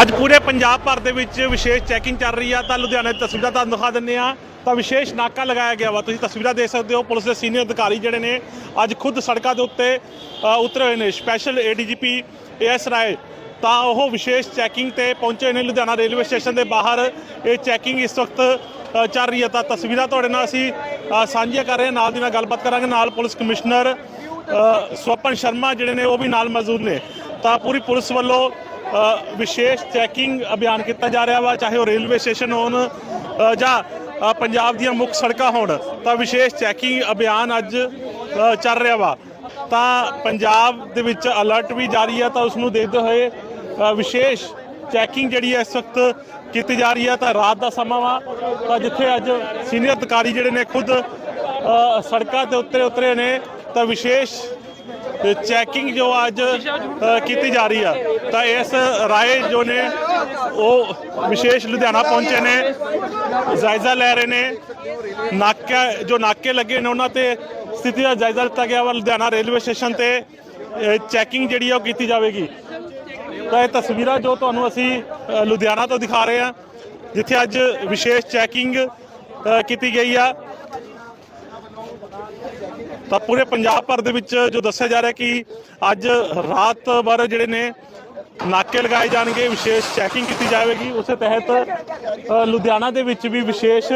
ਅੱਜ ਪੂਰੇ ਪੰਜਾਬ ਭਰ ਦੇ ਵਿੱਚ ਵਿਸ਼ੇਸ਼ ਚੈਕਿੰਗ ਚੱਲ ਰਹੀ ਆ ਤਾਂ ਲੁਧਿਆਣਾ ਦੀ ਤਸਵੀਰਾਂ ਤੁਹਾਨੂੰ ਦਿਖਾ ਦਿੰਨੇ ਆ। ਤਾਂ ਵਿਸ਼ੇਸ਼ ਨਾਕਾ ਲਗਾਇਆ ਗਿਆ ਵਾ ਤੁਸੀਂ ਤਸਵੀਰਾਂ ਦੇਖ ਸਕਦੇ ਹੋ ਪੁਲਿਸ ਦੇ ਸੀਨੀਅਰ ਅਧਿਕਾਰੀ ਜਿਹੜੇ ਨੇ ਅੱਜ ਖੁਦ ਸੜਕਾਂ ਦੇ ਉੱਤੇ ਅ, ਉਤਰੇ ਹੋਏ ਨੇ ਸਪੈਸ਼ਲ ਏਡੀਜੀਪੀ ਏਐਸ ਰਾਏ। ਤਾਂ ਉਹ ਵਿਸ਼ੇਸ਼ ਚੈਕਿੰਗ ਤੇ ਪਹੁੰਚੇ ਨੇ ਲੁਧਿਆਣਾ ਰੇਲਵੇ ਸਟੇਸ਼ਨ ਦੇ ਬਾਹਰ। ਇਹ ਚੈਕਿੰਗ ਇਸ ਵਕਤ ਚੱਲ ਰਹੀ ਹੈ ਤਾਂ ਤਸਵੀਰਾਂ ਤੁਹਾਡੇ ਨਾਲ ਅਸੀਂ ਸਾਂਝੀਆਂ ਕਰ ਰਹੇ ਹਾਂ। ਨਾਲ ਦੀ ਨਾਲ ਗੱਲਬਾਤ ਕਰਾਂਗੇ ਨਾਲ ਪੁਲਿਸ ਕਮਿਸ਼ਨਰ ਸਵਪਨ ਸ਼ਰਮਾ ਜਿਹੜੇ ਨੇ ਉਹ ਵੀ ਨਾਲ ਮੌਜੂਦ ਨੇ। ਤਾਂ ਪੂਰੀ ਪੁਲਿਸ ਵੱਲੋਂ ਵਿਸ਼ੇਸ਼ ਚੈਕਿੰਗ ਅਭਿਆਨ ਕੀਤਾ ਜਾ ਰਿਹਾ ਵਾ, ਚਾਹੇ ਉਹ ਰੇਲਵੇ ਸਟੇਸ਼ਨ ਹੋਣ ਜਾਂ ਪੰਜਾਬ ਦੀਆਂ ਮੁੱਖ ਸੜਕਾਂ ਹੋਣ, ਤਾਂ ਵਿਸ਼ੇਸ਼ ਚੈਕਿੰਗ ਅਭਿਆਨ ਅੱਜ ਚੱਲ ਰਿਹਾ ਵਾ। ਤਾਂ ਪੰਜਾਬ ਦੇ ਵਿੱਚ ਅਲਰਟ ਵੀ ਜਾਰੀ ਹੈ ਤਾਂ ਉਸ ਨੂੰ ਦੇਖਦੇ ਹੋਏ ਵਿਸ਼ੇਸ਼ ਚੈਕਿੰਗ ਜਿਹੜੀ ਹੈ ਇਸ ਵਕਤ ਕੀਤੀ ਜਾ ਰਹੀ ਹੈ ਤਾਂ ਰਾਤ ਦਾ ਸਮਾਂ ਵਾ। ਤਾਂ ਜਿੱਥੇ ਅੱਜ ਸੀਨੀਅਰ ਅਧਿਕਾਰੀ ਜਿਹੜੇ ਨੇ ਖੁਦ ਸੜਕਾਂ ਤੇ ਉੱਤੇ ਉਤਰੇ ਨੇ, ਤਾਂ ਵਿਸ਼ੇਸ਼ ਚੈਕਿੰਗ ਜੋ ਅੱਜ ਕੀਤੀ ਜਾ ਰਹੀ ਆ, ਤਾਂ ਇਸ ਰਾਏ ਜੋ ਨੇ, ਉਹ ਵਿਸ਼ੇਸ਼ ਲੁਧਿਆਣਾ ਪਹੁੰਚੇ ਨੇ, ਜਾਇਜ਼ਾ ਲੈ ਰਹੇ ਨੇ, ਨਾਕਾ, ਜੋ ਨਾਕੇ ਲੱਗੇ ਨੇ ਉਹਨਾਂ ਤੇ ਸਥਿਤੀ ਦਾ ਜਾਇਜ਼ਾ ਲਿੱਤਾ ਗਿਆ ਵਾ ਲੁਧਿਆਣਾ ਰੇਲਵੇ ਸਟੇਸ਼ਨ ਤੇ ਚੈਕਿੰਗ ਜਿਹੜੀ ਆ ਉਹ ਕੀਤੀ ਜਾਵੇਗੀ। ਤਾਂ ਇਹ ਤਸਵੀਰਾਂ ਜੋ ਤੁਹਾਨੂੰ ਅਸੀਂ ਲੁਧਿਆਣਾ ਤੋਂ ਦਿਖਾ ਰਹੇ ਹਾਂ ਜਿੱਥੇ ਅੱਜ ਵਿਸ਼ੇਸ਼ ਚੈਕਿੰਗ ਕੀਤੀ ਗਈ ਆ। ਤਾਂ ਪੂਰੇ ਪੰਜਾਬ ਭਰ ਦੇ ਵਿੱਚ ਜੋ ਦੱਸਿਆ ਜਾ ਰਿਹਾ ਕਿ ਅੱਜ ਰਾਤ ਭਰ ਜਿਹੜੇ ਨੇ ਨਾਕੇ ਲਗਾਏ ਜਾਣਗੇ, ਵਿਸ਼ੇਸ਼ ਚੈਕਿੰਗ ਕੀਤੀ ਜਾਵੇਗੀ। ਉਸੇ ਤਹਿਤ ਲੁਧਿਆਣਾ ਦੇ ਵਿੱਚ ਵੀ ਵਿਸ਼ੇਸ਼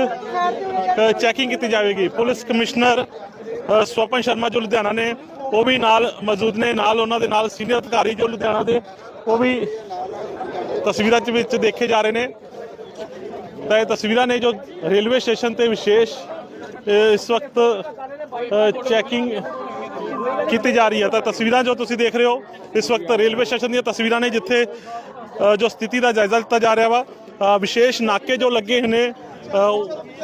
ਚੈਕਿੰਗ ਕੀਤੀ ਜਾਵੇਗੀ। ਪੁਲਿਸ ਕਮਿਸ਼ਨਰ ਸਵਪਨ ਸ਼ਰਮਾ ਜੋ ਲੁਧਿਆਣਾ ਨੇ, ਉਹ ਵੀ ਨਾਲ ਮੌਜੂਦ ਨੇ। ਨਾਲ ਉਹਨਾਂ ਦੇ ਨਾਲ ਸੀਨੀਅਰ ਅਧਿਕਾਰੀ ਜੋ ਲੁਧਿਆਣਾ ਦੇ, ਉਹ ਵੀ ਤਸਵੀਰਾਂ ਦੇ ਵਿੱਚ ਦੇਖੇ ਜਾ ਰਹੇ ਨੇ। ਤਾਂ ਇਹ ਤਸਵੀਰਾਂ ਨੇ ਜੋ ਰੇਲਵੇ ਸਟੇਸ਼ਨ ਤੇ ਵਿਸ਼ੇਸ਼ ਇਸ ਵਕਤ ਚੈਕਿੰਗ ਕੀਤੀ ਜਾ ਰਹੀ ਹੈ। ਤਾਂ ਤਸਵੀਰਾਂ ਜੋ ਤੁਸੀਂ ਦੇਖ ਰਹੇ ਹੋ, ਇਸ ਵਕਤ ਰੇਲਵੇ ਸਟੇਸ਼ਨ ਦੀਆਂ ਤਸਵੀਰਾਂ ਨੇ ਜਿੱਥੇ ਜੋ ਸਥਿਤੀ ਦਾ ਜਾਇਜ਼ਾ ਲਿੱਤਾ ਜਾ ਰਿਹਾ ਵਾ ਵਿਸ਼ੇਸ਼ ਨਾਕੇ ਜੋ ਲੱਗੇ ਨੇ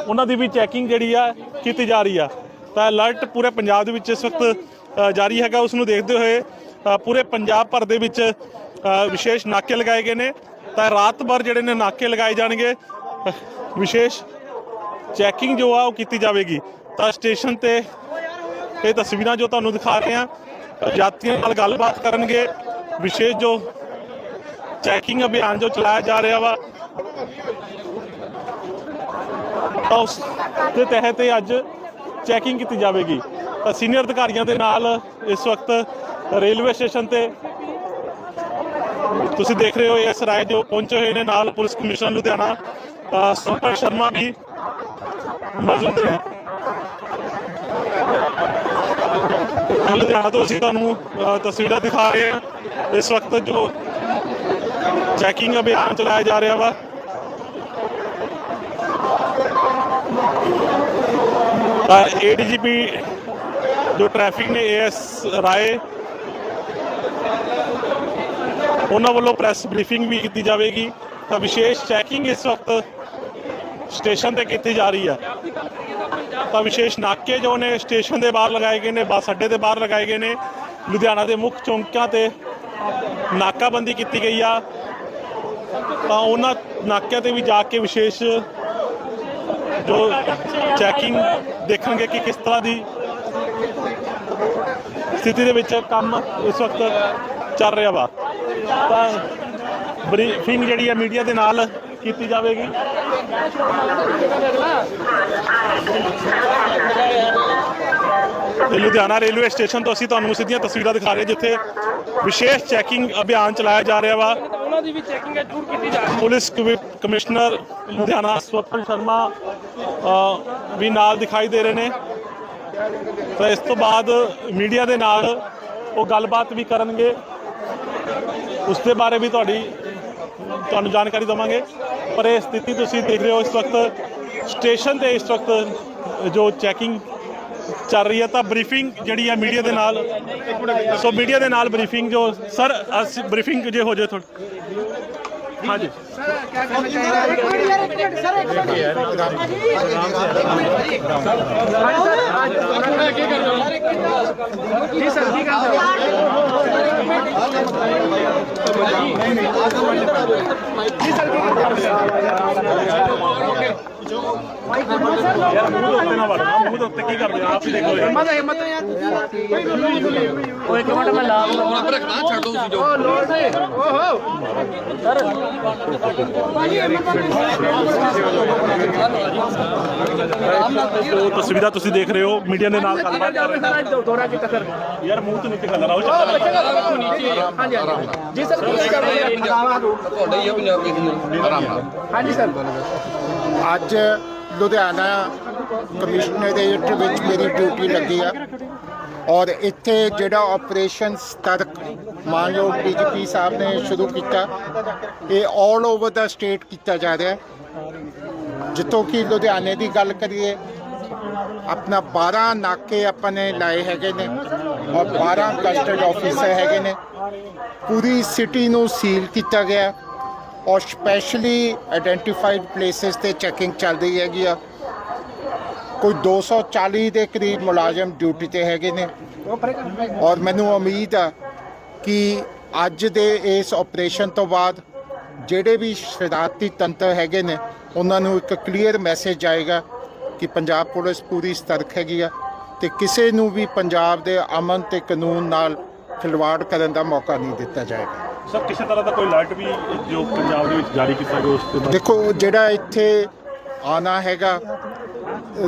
ਉਹਨਾਂ ਦੀ ਵੀ ਚੈਕਿੰਗ ਜਿਹੜੀ ਆ ਕੀਤੀ ਜਾ ਰਹੀ ਆ। ਤਾਂ ਅਲਰਟ ਪੂਰੇ ਪੰਜਾਬ ਦੇ ਵਿੱਚ ਇਸ ਵਕਤ ਜਾਰੀ ਹੈਗਾ, ਉਸ ਨੂੰ ਦੇਖਦੇ ਹੋਏ ਪੂਰੇ ਪੰਜਾਬ ਭਰ ਦੇ ਵਿੱਚ ਵਿਸ਼ੇਸ਼ ਨਾਕੇ ਲਗਾਏ ਗਏ ਨੇ। ਤਾਂ ਰਾਤ ਭਰ ਜਿਹੜੇ ਨੇ ਨਾਕੇ ਲਗਾਏ ਜਾਣਗੇ। ਵਿਸ਼ੇਸ਼ ਚੈਕਿੰਗ ਜੋ ਆ ਉਹ ਕੀਤੀ ਜਾਵੇਗੀ। ਤਾਂ ਸਟੇਸ਼ਨ ਤੇ ਇਹ ਤਸਵੀਰਾਂ ਜੋ ਤੁਹਾਨੂੰ ਦਿਖਾ ਰਹੇ ਹਾਂ ਯਾਤਰੀਆਂ ਨਾਲ ਗੱਲਬਾਤ ਕਰਨਗੇ। ਵਿਸ਼ੇਸ਼ ਜੋ ਚੈਕਿੰਗ ਅਭਿਆਨ ਜੋ ਚਲਾਇਆ ਜਾ ਰਿਹਾ ਵਾ ਤਾਂ ਉਸ ਦੇ ਤਹਿਤ ਇਹ ਅੱਜ ਚੈਕਿੰਗ ਕੀਤੀ ਜਾਵੇਗੀ। ਤਾਂ ਸੀਨੀਅਰ ਅਧਿਕਾਰੀਆਂ ਦੇ ਨਾਲ ਇਸ ਵਕਤ ਰੇਲਵੇ ਸਟੇਸ਼ਨ ਤੇ ਤੁਸੀਂ ਦੇਖ ਰਹੇ ਹੋ ਇਸ ਰਾਏ ਜੋ ਪਹੁੰਚੇ ਹੋਏ ਨੇ ਨਾਲ ਪੁਲਿਸ ਕਮਿਸ਼ਨਰ ਲੁਧਿਆਣਾ ਅ, ਸ਼ਰਮਾ ਵੀ ਮੌਜੂਦ ਨੇ। ਲੁਧਿਆਣਾ ਤੋਂ ਅਸੀਂ ਤੁਹਾਨੂੰ ਤਸਵੀਰਾਂ ਦਿਖਾ ਰਹੇ ਹਾਂ, ਇਸ ਵਕਤ ਜੋ ਚੈਕਿੰਗ ਅਭਿਆਨ ਚਲਾਇਆ ਜਾ ਰਿਹਾ ਵਾ। ਤਾਂ ਏਡੀਜੀਪੀ ਜੋ ਟ੍ਰੈਫਿਕ ਨੇ ਏਐਸ ਰਾਏ, ਉਹਨਾਂ ਵੱਲੋਂ ਪ੍ਰੈਸ ਬਰੀਫਿੰਗ ਵੀ ਕੀਤੀ ਜਾਵੇਗੀ। ਤਾਂ ਵਿਸ਼ੇਸ਼ ਚੈਕਿੰਗ ਇਸ ਵਕਤ ਸਟੇਸ਼ਨ ਤੇ ਕੀਤੀ ਜਾ ਰਹੀ ਹੈ ਤਾਂ ਵਿਸ਼ੇਸ਼ ਨਾਕੇ ਜੋ ਨੇ ਸਟੇਸ਼ਨ ਦੇ ਬਾਹਰ ਲਗਾਏ ਗਏ ਨੇ, ਬੱਸ ਅੱਡੇ ਦੇ ਬਾਹਰ ਲਗਾਏ ਗਏ ਨੇ। ਲੁਧਿਆਣਾ ਦੇ ਮੁੱਖ ਚੌਂਕਾਂ ਤੇ ਨਾਕਾਬੰਦੀ ਕੀਤੀ ਗਈ ਆ। ਤਾਂ ਉਹਨਾਂ ਨਾਕਿਆਂ ਤੇ ਵੀ ਜਾ ਕੇ ਵਿਸ਼ੇਸ਼ ਜੋ ਚੈਕਿੰਗ ਦੇਖਣਗੇ ਕਿ ਕਿਸ ਤਰ੍ਹਾਂ ਦੀ ਸਥਿਤੀ ਦੇ ਵਿੱਚ ਕੰਮ ਇਸ ਵਕਤ ਚੱਲ ਰਿਹਾ ਵਾ। ਤਾਂ ਬਰੀਫਿੰਗ ਜਿਹੜੀ ਹੈ ਮੀਡੀਆ ਦੇ ਨਾਲ ਕੀਤੀ ਜਾਵੇਗੀ। ਇਹ ਲੁਧਿਆਣਾ ਰੇਲਵੇ ਸਟੇਸ਼ਨ ਤੋਂ ਅਸੀਂ ਤੁਹਾਨੂੰ ਸਿੱਧੀਆਂ ਤਸਵੀਰਾਂ ਦਿਖਾ ਰਹੇ ਜਿੱਥੇ ਵਿਸ਼ੇਸ਼ ਚੈਕਿੰਗ ਅਭਿਆਨ ਚਲਾਇਆ ਜਾ ਰਿਹਾ ਵਾ। ਉਹਨਾਂ ਦੀ ਵੀ ਚੈਕਿੰਗ ਜ਼ਰੂਰ ਕੀਤੀ ਜਾ ਰਹੀ ਹੈ। ਪੁਲਿਸ ਕਮਿ- ਕਮਿਸ਼ਨਰ ਲੁਧਿਆਣਾ ਸਵਪਨ ਸ਼ਰਮਾ ਵੀ ਨਾਲ ਦਿਖਾਈ ਦੇ ਰਹੇ ਨੇ। ਤਾਂ ਇਸ ਤੋਂ ਬਾਅਦ ਮੀਡੀਆ ਦੇ ਨਾਲ ਉਹ ਗੱਲਬਾਤ ਵੀ ਕਰਨਗੇ। ਉਸ ਦੇ ਬਾਰੇ ਵੀ ਤੁਹਾਡੀ ਤੁਹਾਨੂੰ ਜਾਣਕਾਰੀ ਦਵਾਂਗੇ। ਪਰ ਇਹ ਸਥਿਤੀ ਤੁਸੀਂ ਦੇਖ ਰਹੇ ਹੋ ਇਸ ਵਕਤ, ਸਟੇਸ਼ਨ ਤੇ ਇਸ ਵਕਤ ਜੋ ਚੈਕਿੰਗ ਚੱਲ ਰਹੀ ਹੈ, ਤਾਂ ਬਰੀਫਿੰਗ ਜਿਹੜੀ ਹੈ ਮੀਡੀਆ ਦੇ ਨਾਲ, ਸੋ ਮੀਡੀਆ ਦੇ ਨਾਲ ਬਰੀਫਿੰਗ ਜੋ, ਸਰ, ਅਸੀਂ, ਬਰੀਫਿੰਗ ਜੇ ਹੋ ਜਾਏ ਥੋੜੀ ਹਾਂਜੀ। ਜੀ ਸਰ ਜੀ ਨਹੀਂ ਨਹੀਂ ਗੱਲ ਯਾਰ ਮੂੰਹ ਦੇ ਉੱਤੇ ਨਾ ਵੜਨਾ ਮੂੰਹ ਦੇ ਉੱਤੇ ਕੀ ਕਰਦੇ ਆ ਆਪ ਹੀ ਦੇਖੋ ਯਾਰ ਉਹ ਇੱਕ ਮਿੰਟ ਮੈਂ ਲਾ ਉਹ ਤਸਵੀਰਾਂ ਤੁਸੀਂ ਦੇਖ ਰਹੇ ਹੋ ਮੀਡੀਆ ਦੇ ਨਾਲ ਗੱਲਬਾਤ ਕਰ ਰਹੇ ਦੋਰਾ ਕੀਤਾ ਸਰ ਹੋ। ਯਾਰ ਮੂੰਹ ਤੋਂ ਨੀਚੇ ਗੱਲ ਰਾਓ ਚੱਕਰ ਹਾਂਜੀ ਹਾਂਜੀ ਜੀ ਸਰ ਕੀ ਕਰ ਰਹੇ ਤੁਹਾਡਾ ਹੀ ਆ ਪੰਜਾਬੀ ਦੀ। ਆਰਾਮ ਨਾਲ ਹਾਂਜੀ ਸਰ। ਅੱਜ ਲੁਧਿਆਣਾ ਕਮਿਸ਼ਨਰੇਟ ਵਿੱਚ ਮੇਰੀ ਡਿਊਟੀ ਲੱਗੀ ਆ। ਔਰ ਇੱਥੇ ਜਿਹੜਾ ਆਪਰੇਸ਼ਨ ਸਤਰਕ ਮਾਨਯੋਗ ਡੀਜੀਪੀ ਸਾਹਿਬ ਨੇ ਸ਼ੁਰੂ ਕੀਤਾ, ਇਹ 올 ਓਵਰ ਦਾ ਸਟੇਟ ਕੀਤਾ ਜਾ ਰਿਹਾ ਹੈ। ਜਿੱਥੋਂ ਕਿ ਲੁਧਿਆਣੇ ਦੀ ਗੱਲ ਕਰੀਏ, ਆਪਣਾ 12 ਨਾਕੇ ਆਪਾਂ ਨੇ ਲਾਏ ਹੈਗੇ ਨੇ ਔਰ 12 ਕਸਟਡ ਆਫੀਸਰ ਹੈਗੇ ਨੇ। ਪੂਰੀ ਸਿਟੀ ਨੂੰ ਸੀਲ ਕੀਤਾ ਗਿਆ। ਔਰ ਸਪੈਸ਼ਲੀ ਆਇਡੈਂਟੀਫਾਈਡ ਪਲੇਸਿਸ ਤੇ ਚੈਕਿੰਗ ਚੱਲ ਰਹੀ ਹੈਗੀ ਆ। ਕੋਈ 240 ਦੇ ਕਰੀਬ ਮੁਲਾਜ਼ਮ ਡਿਊਟੀ ਤੇ ਹੈਗੇ ਨੇ। ਔਰ ਮੈਨੂੰ ਉਮੀਦ ਆ ਕਿ ਅੱਜ ਦੇ ਇਸ ਆਪਰੇਸ਼ਨ ਤੋਂ ਬਾਅਦ ਜਿਹੜੇ ਵੀ ਸ਼ਰਾਰਤੀ ਤੰਤਰ ਹੈਗੇ ਨੇ, ਉਹਨਾਂ ਨੂੰ ਇੱਕ ਕਲੀਅਰ ਮੈਸੇਜ ਆਏਗਾ ਕਿ ਪੰਜਾਬ ਪੁਲਿਸ ਪੂਰੀ ਸਤਰਕ ਹੈਗੀ ਆ ਤੇ ਕਿਸੇ ਨੂੰ ਵੀ ਪੰਜਾਬ ਦੇ ਅਮਨ ਤੇ ਕਾਨੂੰਨ ਨਾਲ ਖਿਲਵਾੜ ਕਰਨ ਦਾ ਮੌਕਾ ਨਹੀਂ ਦਿੱਤਾ ਜਾਏਗਾ। ਸਰ ਕਿਸੇ ਤਰ੍ਹਾਂ ਦਾ ਕੋਈ ਅਲਰਟ ਵੀ ਜੋ ਪੰਜਾਬ ਦੇ ਵਿੱਚ ਜਾਰੀ ਕੀਤਾ ਗਿਆ ਉਸ ਤੇ ਬਾਅਦ ਦੇਖੋ ਜਿਹੜਾ ਇੱਥੇ ਆਣਾ ਹੈਗਾ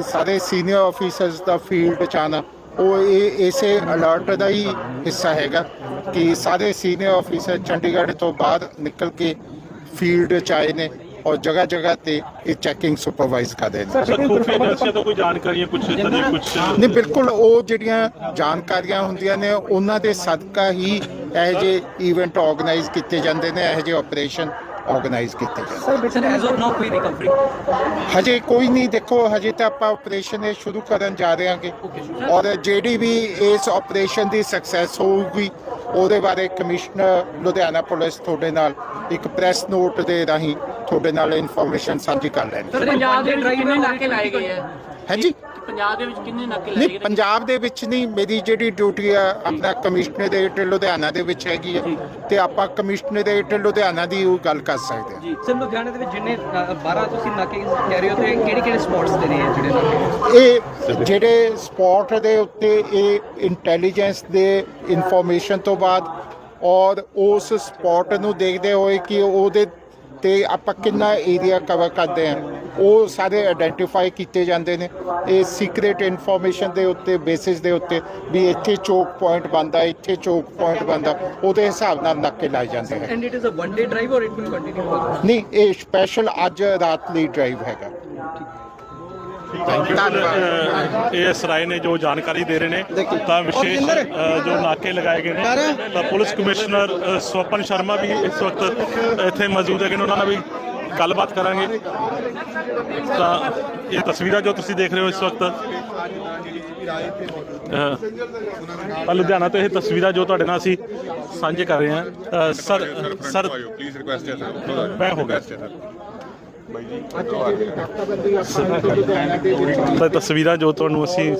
ਸਾਰੇ ਸੀਨੀਅਰ ਆਫੀਸਰਸ ਦਾ ਫੀਲਡ ਚ ਆਉਣਾ ਉਹ ਇਹ ਇਸੇ ਅਲਰਟ ਦਾ ਹੀ ਹਿੱਸਾ ਹੈਗਾ ਕਿ ਸਾਰੇ ਸੀਨੀਅਰ ਆਫੀਸਰ ਚੰਡੀਗੜ੍ਹ ਤੋਂ ਬਾਹਰ ਨਿਕਲ ਕੇ ਫੀਲਡ ਚ ਆਏ ਨੇ ਔਰ ਜਗ੍ਹਾ ਜਗ੍ਹਾ ਤੇ ਇਹ ਚੈਕਿੰਗ ਸੁਪਰਵਾਈਜ਼ ਕਰਦੇ ਨੇ। ਸਰ ਖੂਫੀਆ ਏਜੰਸੀਆਂ ਤੋਂ ਕੋਈ ਜਾਣਕਾਰੀਆਂ ਕੁਝ ਨਹੀਂ ਬਿਲਕੁਲ ਉਹ ਜਿਹੜੀਆਂ ਜਾਣਕਾਰੀਆਂ ਹੁੰਦੀਆਂ ਨੇ ਉਹਨਾਂ ਦੇ ਸਦਕਾ ਹੀ ਇਹ ਜਿਹੇ ਇਵੈਂਟ ਆਰਗੇਨਾਈਜ਼ ਕੀਤੇ ਜਾਂਦੇ ਨੇ ਇਹ ਜਿਹੇ ਆਪਰੇਸ਼ਨ ਆਰਗੇਨਾਈਜ਼ ਕੀਤੇ ਜਾਂਦੇ ਸਰ ਐਜ਼ ਆਫ ਨਾਓ ਕੋਈ ਰਿਕਵਰੀ ਹਜੇ ਕੋਈ ਨਹੀਂ ਦੇਖੋ ਹਜੇ ਤਾਂ ਆਪਾਂ ਆਪਰੇਸ਼ਨ ਇਹ ਸ਼ੁਰੂ ਕਰਨ ਜਾ ਰਹੇ ਹਾਂਗੇ। ਔਰ ਜਿਹੜੀ ਵੀ ਇਸ ਆਪਰੇਸ਼ਨ ਦੀ ਸਕਸੈਸ ਹੋਊਗੀ ਉਹਦੇ ਬਾਰੇ ਕਮਿਸ਼ਨਰ ਲੁਧਿਆਣਾ ਪੁਲਿਸ ਤੁਹਾਡੇ ਨਾਲ ਇੱਕ ਪ੍ਰੈਸ ਨੋਟ ਦੇ ਰਾਹੀਂ ਤੁਹਾਡੇ ਨਾਲ ਇਨਫੋਰਮੇਸ਼ਨ ਸਾਂਝੀ ਕਰ ਲੈਣੀ ਸਰ ਪੰਜਾਬ ਦੇ ਵਿੱਚ ਕਿੰਨੇ ਨਾਕੇ ਲਾਏ ਗਏ ਆ? ਹਾਂਜੀ। ਪੰਜਾਬ ਦੇ ਵਿੱਚ ਕਿੰਨੇ ਨਾਕੇ ਲਾਏ ਨਹੀਂ ਪੰਜਾਬ ਦੇ ਵਿੱਚ ਨਹੀਂ ਮੇਰੀ ਜਿਹੜੀ ਡਿਊਟੀ ਆ ਆਪਣਾ ਕਮਿਸ਼ਨਰੇਟ ਲੁਧਿਆਣਾ ਦੇ ਵਿੱਚ ਹੈਗੀ ਹੈ ਤੇ ਆਪਾਂ ਕਮਿਸ਼ਨਰੇਟ ਲੁਧਿਆਣਾ ਦੀ ਉਹ ਗੱਲ ਕਰ ਸਕਦੇ ਹਾਂ ਜੀ। ਸਰ ਲੁਧਿਆਣੇ ਦੇ ਵਿੱਚ ਜਿੰਨੇ ਅ, 12 ਤੁਸੀਂ ਨਾਕੇ ਕਹਿ ਰਹੇ ਹੋ ਤੇ ਕਿਹੜੇ ਕਿਹੜੇ ਸਪੌਟਸ ਦੇ ਨੇ ਜਿਹੜੇ ਨਾਕੇ ਇਹ ਜਿਹੜੇ ਸਪੌਟ ਦੇ ਉੱਤੇ ਇਹ ਇੰਟੈਲੀਜੈਂਸ ਦੇ ਇਨਫੋਰਮੇਸ਼ਨ ਤੋਂ ਬਾਅਦ ਔਰ ਉਸ ਸਪੌਟ ਨੂੰ ਦੇਖਦੇ ਹੋਏ ਕਿ ਉਹਦੇ ਤੇ ਆਪਾਂ ਕਿੰਨਾ ਏਰੀਆ ਕਵਰ ਕਰਦੇ ਆ ਉਹ ਸਾਰੇ ਆਇਡੈਂਟੀਫਾਈ ਕੀਤੇ ਜਾਂਦੇ ਨੇ। ਇਹ ਸੀਕ੍ਰੀਟ ਇਨਫੋਰਮੇਸ਼ਨ ਦੇ ਉੱਤੇ ਬੇਸਿਸ ਦੇ ਉੱਤੇ ਵੀ ਇੱਥੇ ਚੋਕ ਪੁਆਇੰਟ ਬੰਦਾ ਇੱਥੇ ਚੋਕ ਪੁਆਇੰਟ ਬੰਦਾ ਉਹਦੇ ਹਿਸਾਬ ਨਾਲ ਨਾਕੇ ਲਾਏ ਜਾਂਦੇ ਹੈ and it is a one day drive ਔਰ ਇਟ ਵਿਲ ਕੰਟੀਨਿਊ ਨਹੀਂ ਇਹ ਸਪੈਸ਼ਲ ਅੱਜ ਰਾਤ ਲਈ ਡਰਾਈਵ ਹੈਗਾ। ਧੰਨਵਾਦ। ਇਹ ਸਰਾਏ ਨੇ ਜੋ ਜਾਣਕਾਰੀ ਦੇ ਰਹੇ ਨੇ ਤਾਂ ਵਿਸ਼ੇਸ਼ ਜੋ ਨਾਕੇ ਲਗਾਏ ਗਏ ਨੇ ਤਾਂ ਪੁਲਿਸ ਕਮਿਸ਼ਨਰ ਸਵਪਨ ਸ਼ਰਮਾ ਵੀ ਇਸ ਵਕਤ ਇੱਥੇ ਮੌਜੂਦ ਹੈਗੇ ਨੇ। ਉਹਨਾਂ ਨਾਲ ਵੀ ਗੱਲਬਾਤ ਕਰਾਂਗੇ। ਤਾਂ ਇਹ ਤਸਵੀਰਾਂ ਜੋ ਤੁਸੀਂ ਦੇਖ ਰਹੇ ਹੋ ਇਸ ਵਕਤ ਤਾਂ ਲੁਧਿਆਣਾ ਤੋਂ ਇਹ ਤਸਵੀਰਾਂ ਜੋ ਤੁਹਾਡੇ ਨਾਲ ਅਸੀਂ ਸਾਂਝੇ ਕਰ ਰਹੇ ਹਾਂ। ਸਰ ਸਰ ਪਲੀਜ਼ ਰਿਕੁਐਸਟ ਹੈ ਸਰ ਮੈਂ ਹੋ ਗਿਆ। ਲੁਧਿਆਣਾ ਤਾਂ ਤਸਵੀਰਾਂ ਜੋ ਤੁਹਾਨੂੰ ਅਸੀਂ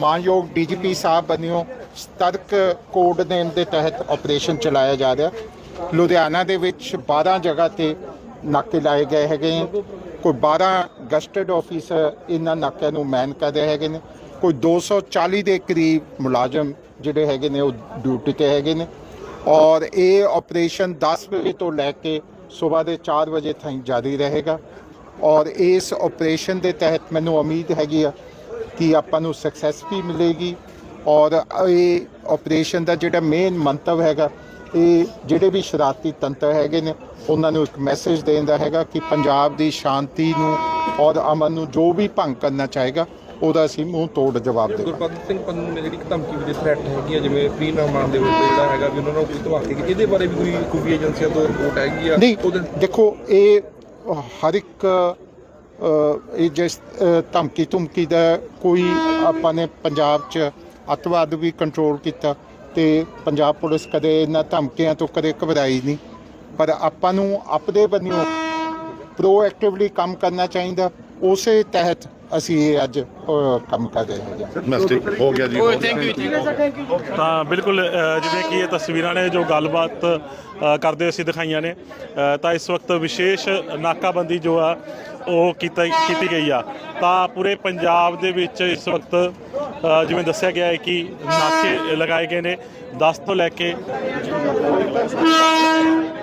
ਮਾਨਯੋਗ ਡੀਜੀਪੀ ਸਾਹਿਬ ਬਣਿਓ ਸਤਰਕ ਕੋਡ ਨੇਮ ਦੇ ਤਹਿਤ ਆਪਰੇਸ਼ਨ ਚਲਾਇਆ ਜਾ ਰਿਹਾ। ਲੁਧਿਆਣਾ ਦੇ ਵਿੱਚ 12 ਜਗ੍ਹਾ ਤੇ ਨਾਕੇ ਲਾਏ ਗਏ ਹੈਗੇ। ਕੋਈ 12 ਗਸਟਡ ਆਫੀਸਰ ਇਹਨਾਂ ਨਾਕਿਆਂ ਨੂੰ ਮੈਨ ਕਰ ਰਹੇ ਹੈਗੇ ਨੇ। ਕੋਈ 240 ਦੇ ਕਰੀਬ ਮੁਲਾਜ਼ਮ ਜਿਹੜੇ ਹੈਗੇ ਨੇ ਉਹ ਡਿਊਟੀ ਤੇ ਹੈਗੇ ਨੇ। ਔਰ ਇਹ ਆਪਰੇਸ਼ਨ 10 ਵਜੇ ਤੋਂ ਲੈ ਕੇ ਸਵੇਰ ਦੇ 4 ਵਜੇ ਤਾਈਂ ਜਾਰੀ ਰਹੇਗਾ। ਔਰ ਇਸ ਆਪਰੇਸ਼ਨ ਦੇ ਤਹਿਤ ਮੈਨੂੰ ਉਮੀਦ ਹੈਗੀ ਆ ਕਿ ਆਪਾਂ ਨੂੰ ਸਕਸੈਸ ਵੀ ਮਿਲੇਗੀ। ਔਰ ਇਹ ਆਪਰੇਸ਼ਨ ਦਾ ਜਿਹੜਾ ਮੇਨ ਮੰਤਵ ਹੈਗਾ, ਇਹ ਜਿਹੜੇ ਵੀ ਸ਼ਰਾਰਤੀ ਤੰਤਰ ਹੈਗੇ ਨੇ, ਉਹਨਾਂ ਨੂੰ ਇੱਕ ਮੈਸੇਜ ਦੇਣ ਦਾ ਹੈਗਾ ਕਿ ਪੰਜਾਬ ਦੀ ਸ਼ਾਂਤੀ ਨੂੰ ਔਰ ਅਮਨ ਨੂੰ ਜੋ ਵੀ ਭੰਗ ਕਰਨਾ ਚਾਹੇਗਾ ਉਹਦਾ ਅਸੀਂ ਮੂੰਹ ਤੋੜ ਜਵਾਬ ਦੇਵਾਂਗੇ। ਗੁਰਪ੍ਰੀਤ ਸਿੰਘ ਪੰਨੂ ਨੇ ਜਿਹੜੀ ਇੱਕ ਧਮਕੀ ਵੀ ਥ੍ਰੈਟ ਹੈਗੀ ਆ ਜਿਵੇਂ ਪ੍ਰੀ ਨਾਮਾਨ ਦੇ ਉੱਤੇ ਜਿਹੜਾ ਹੈਗਾ ਵੀ ਉਹਨਾਂ ਨੂੰ ਕੋਈ ਧਮਾਕੇ ਕੀਤੀ ਇਹਦੇ ਬਾਰੇ ਵੀ ਕੋਈ ਖੁਫੀਆ ਏਜੰਸੀਆਂ ਤੋਂ ਰਿਪੋਰਟ ਹੈਗੀ ਆ? ਨਹੀਂ ਦੇਖੋ ਇਹ ਹਰ ਇੱਕ ਇਹ ਜਿਸ ਧਮਕੀ ਧਮਕੀ ਦਾ ਕੋਈ ਆਪਾਂ ਨੇ ਪੰਜਾਬ 'ਚ ਅੱਤਵਾਦ ਵੀ ਕੰਟਰੋਲ ਕੀਤਾ ਤੇ ਪੰਜਾਬ ਪੁਲਿਸ ਕਦੇ ਇਹਨਾਂ ਧਮਕੀਆਂ ਤੋਂ ਕਦੇ ਘਬਰਾਈ ਨਹੀਂ। ਪਰ ਆਪਾਂ ਨੂੰ ਆਪਦੇ ਬੰਨਿਓ ਪ੍ਰੋਐਕਟਿਵਲੀ ਕੰਮ ਕਰਨਾ ਚਾਹੀਦਾ। ਉਸੇ ਤਹਿਤ ਅਸੀਂ ਇਹ ਅੱਜ ਉਹ ਕੰਮ ਕਰ ਰਹੇ ਹਾਂ ਜੀ। ਮਿਸਟੇਕ ਹੋ ਗਿਆ ਜੀ ਥੈਂਕ ਯੂ ਤਾਂ ਬਿਲਕੁਲ ਅ, ਜਿਵੇਂ ਕਿ ਇਹ ਤਸਵੀਰਾਂ ਨੇ ਜੋ ਗੱਲਬਾਤ ਅ, ਕਰਦੇ ਅਸੀਂ ਦਿਖਾਈਆਂ ਨੇ ਅ, ਤਾਂ ਇਸ ਵਕਤ ਵਿਸ਼ੇਸ਼ ਨਾਕਾਬੰਦੀ ਜੋ ਆ ਉਹ ਕੀਤਾ ਕੀਤੀ ਗਈ ਆ। ਤਾਂ ਪੂਰੇ ਪੰਜਾਬ ਦੇ ਵਿੱਚ ਇਸ ਵਕਤ ਅ, ਜਿਵੇਂ ਦੱਸਿਆ ਗਿਆ ਹੈ ਕਿ ਨਾਕੇ ਲਗਾਏ ਗਏ ਨੇ 10 ਤੋਂ ਲੈ ਕੇ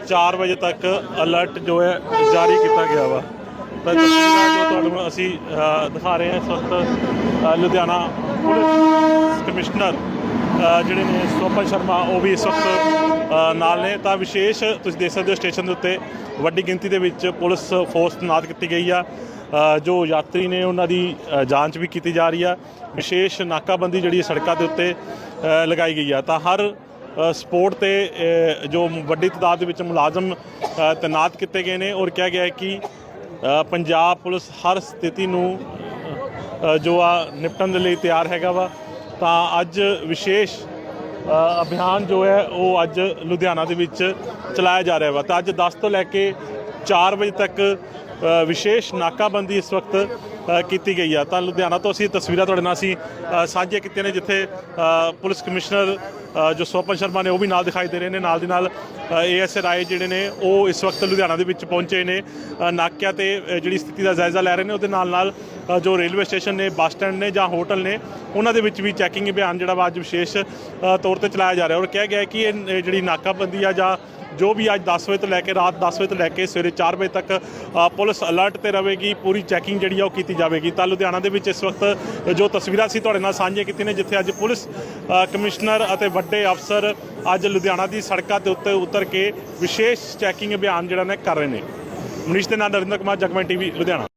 4 ਵਜੇ ਤੱਕ ਅਲਰਟ ਜੋ ਹੈ ਜਾਰੀ ਕੀਤਾ ਗਿਆ ਵਾ। ਤਾਂ ਤਸਵੀਰਾਂ ਜੋ ਤੁਹਾਨੂੰ ਅਸੀਂ ਦਿਖਾ ਰਹੇ ਹਾਂ ਇਸ ਵਕਤ ਲੁਧਿਆਣਾ ਪੁਲਿਸ ਕਮਿਸ਼ਨਰ ਜਿਹੜੇ ਨੇ ਸੋਪਨ ਸ਼ਰਮਾ ਉਹ ਵੀ ਇਸ ਵਕਤ ਨਾਲ ਨੇ। ਤਾਂ ਵਿਸ਼ੇਸ਼ ਤੁਸੀਂ ਦੇਖ ਸਕਦੇ ਹੋ ਸਟੇਸ਼ਨ ਦੇ ਉੱਤੇ ਵੱਡੀ ਗਿਣਤੀ ਦੇ ਵਿੱਚ ਪੁਲਿਸ ਫੋਰਸ ਤੈਨਾਤ ਕੀਤੀ ਗਈ ਆ। ਜੋ ਯਾਤਰੀ ਨੇ ਉਹਨਾਂ ਦੀ ਜਾਂਚ ਵੀ ਕੀਤੀ ਜਾ ਰਹੀ ਆ। ਵਿਸ਼ੇਸ਼ ਨਾਕਾਬੰਦੀ ਜਿਹੜੀ ਸੜਕਾਂ ਦੇ ਉੱਤੇ ਲਗਾਈ ਗਈ ਆ। ਤਾਂ ਹਰ ਅ, ਸਪੋਰਟ ਤੇ ਜੋ ਵੱਡੀ ਤਾਦਾਦ ਦੇ ਵਿੱਚ ਮੁਲਾਜ਼ਮ ਅ, ਤੈਨਾਤ ਕੀਤੇ ਗਏ ਨੇ ਔਰ ਕਿਹਾ ਗਿਆ ਹੈ ਕਿ ਪੰਜਾਬ ਪੁਲਿਸ ਹਰ ਸਥਿਤੀ ਨੂੰ ਜੋ ਆ ਨਿਪਟਣ ਦੇ ਲਈ ਤਿਆਰ ਹੈਗਾ ਵਾ ਤਾਂ ਅੱਜ ਵਿਸ਼ੇਸ਼ ਅਭਿਆਨ ਜੋ ਹੈ ਉਹ ਅੱਜ ਲੁਧਿਆਣਾ ਦੇ ਵਿੱਚ ਚਲਾਇਆ ਜਾ ਰਿਹਾ ਵਾ। ਤਾਂ ਅੱਜ 10 ਤੋਂ ਲੈ ਕੇ 4 ਵਜੇ ਤੱਕ ਵਿਸ਼ੇਸ਼ ਨਾਕਾਬੰਦੀ ਇਸ ਵਕਤ ਕੀਤੀ ਗਈ ਆ। ਤਾਂ ਲੁਧਿਆਣਾ ਤੋਂ ਅਸੀਂ ਤਸਵੀਰਾਂ ਤੁਹਾਡੇ ਨਾਲ ਅਸੀਂ ਅ, ਸਾਂਝੀਆਂ ਕੀਤੀਆਂ ਨੇ ਜਿੱਥੇ ਪੁਲਿਸ ਕਮਿਸ਼ਨਰ ਜੋ ਸੋਪਨ ਸ਼ਰਮਾ ਨੇ ਉਹ ਵੀ ਨਾਲ ਦਿਖਾਈ ਦੇ ਰਹੇ ਨੇ ਨਾਲ ਦੀ ਨਾਲ ਏਐਸਏ ਰਾਏ ਜਿਹੜੇ ਨੇ ਉਹ ਇਸ ਵਕਤ ਲੁਧਿਆਣਾ ਦੇ ਵਿੱਚ ਪਹੁੰਚੇ ਨੇ। ਅ, ਨਾਕਿਆਂ ਤੇ ਜਿਹੜੀ ਸਥਿਤੀ ਦਾ ਜਾਇਜ਼ਾ ਲੈ ਰਹੇ ਨੇ ਉਹਦੇ ਨਾਲ ਨਾਲ ਜੋ ਰੇਲਵੇ ਸਟੇਸ਼ਨ ਨੇ, ਬੱਸ ਸਟੈਂਡ ਨੇ ਜਾਂ ਹੋਟਲ ਨੇ, ਉਹਨਾਂ ਦੇ ਵਿੱਚ ਵੀ ਚੈਕਿੰਗ ਅਭਿਆਨ ਜਿਹੜਾ ਵਾ ਅੱਜ ਵਿਸ਼ੇਸ਼ ਤੌਰ ਤੇ ਚਲਾਇਆ ਜਾ ਰਿਹਾ। ਔਰ ਕਿਹਾ ਗਿਆ ਕਿ ਇਹ ਜਿਹੜੀ ਨਾਕਾਬੰਦੀ ਆ ਜਾਂ ਜੋ ਵੀ ਅੱਜ 10 ਵਜੇ ਤੋਂ ਲੈ ਕੇ ਰਾਤ 10 ਵਜੇ ਤੋਂ ਲੈ ਕੇ ਸਵੇਰੇ 4 ਵਜੇ ਤੱਕ ਪੁਲਿਸ ਅਲਰਟ ਤੇ ਰਹੇਗੀ, ਪੂਰੀ ਚੈਕਿੰਗ ਜਿਹੜੀ ਆ ਉਹ ਕੀਤੀ ਜਾਵੇਗੀ। ਤਾਂ ਲੁਧਿਆਣਾ ਦੇ ਵਿੱਚ ਇਸ ਵਕਤ ਜੋ ਤਸਵੀਰਾਂ ਸੀ ਤੁਹਾਡੇ ਨਾਲ ਸਾਂਝੀਆਂ ਕੀਤੀਆਂ ਨੇ, ਜਿੱਥੇ ਅੱਜ ਪੁਲਿਸ ਕਮਿਸ਼ਨਰ ਅਤੇ ਵੱਡੇ ਅਫਸਰ ਅੱਜ ਲੁਧਿਆਣਾ ਦੀ ਸੜਕਾਂ ਦੇ ਉੱਤੇ ਉਤਰ ਕੇ ਵਿਸ਼ੇਸ਼ ਚੈਕਿੰਗ ਅਭਿਆਨ ਜਿਹੜਾ ਨੇ ਕਰ ਰਹੇ ਨੇ। ਮਨੀਸ਼ ਦੇ ਨਾਲ ਨਰਿੰਦਰ ਕੁਮਾਰ, ਜਗਮਨ ਟੀਵੀ, ਲੁਧਿਆਣਾ।